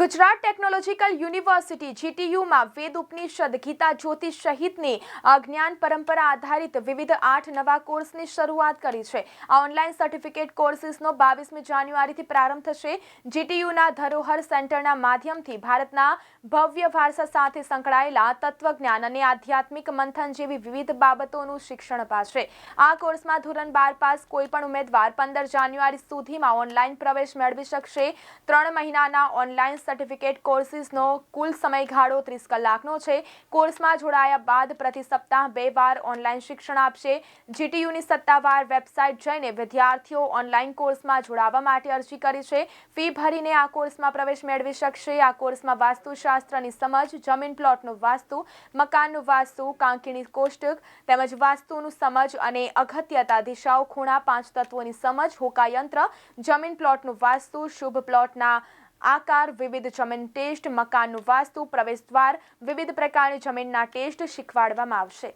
Gujarat technological university જીટીયુમાં વેદ ઉપનિષદ, ગીતા, જ્યોતિષ સહિતની અજ્ઞાન પરંપરા આધારિત વિવિધ આઠ નવા કોર્સની શરૂઆત કરી છે. આ ઓનલાઈન સર્ટિફિકેટ કોર્સિસનો બાવીસમી જાન્યુઆરીથી પ્રારંભ થશે. જીટીયુના ધરોહર સેન્ટરના માધ્યમથી ભારતના ભવ્ય વારસા સાથે સંકળાયેલા તત્વજ્ઞાન અને આધ્યાત્મિક મંથન જેવી વિવિધ બાબતોનું શિક્ષણ અપાશે. આ કોર્સમાં ધોરણ બાર પાસ કોઈપણ ઉમેદવાર પંદર જાન્યુઆરી સુધીમાં ઓનલાઈન પ્રવેશ મેળવી શકશે. ત્રણ મહિનાના ઓનલાઈન સર્ટિફિકેટ કોર્સિસનો કુલ સમયગાળો ત્રીસ કલાકનો છે. કોર્સમાં જોડાયા બાદ પ્રતિ સપ્તાહ બે વાર ઓનલાઈન શિક્ષણ આપશે. જીટીયુની સત્તાવાર વેબસાઇટ જઈને વિદ્યાર્થીઓ ઓનલાઈન કોર્સમાં જોડાવા માટે અરજી કરી છે. ફી ભરીને આ કોર્સમાં પ્રવેશ મેળવી શકશે. આ કોર્સમાં વાસ્તુશાસ્ત્રની સમજ, જમીન પ્લોટનું વાસ્તુ મકાનનું વાસ્તુ કાંકીની કોષ્ટક તેમજ વાસ્તુનું સમજ અને અગત્યતા, દિશાઓ, ખૂણા, પાંચ તત્વોની સમજ, હોકાયંત્ર, જમીન પ્લોટનું વાસ્તુ, શુભ પ્લોટના આકાર વિવિધ જમીન ટેસ્ટ મકાનનું વાસ્તુ પ્રવેશદ્વાર વિવિધ પ્રકારની જમીનના ટેસ્ટ શીખવાડવામાં આવશે.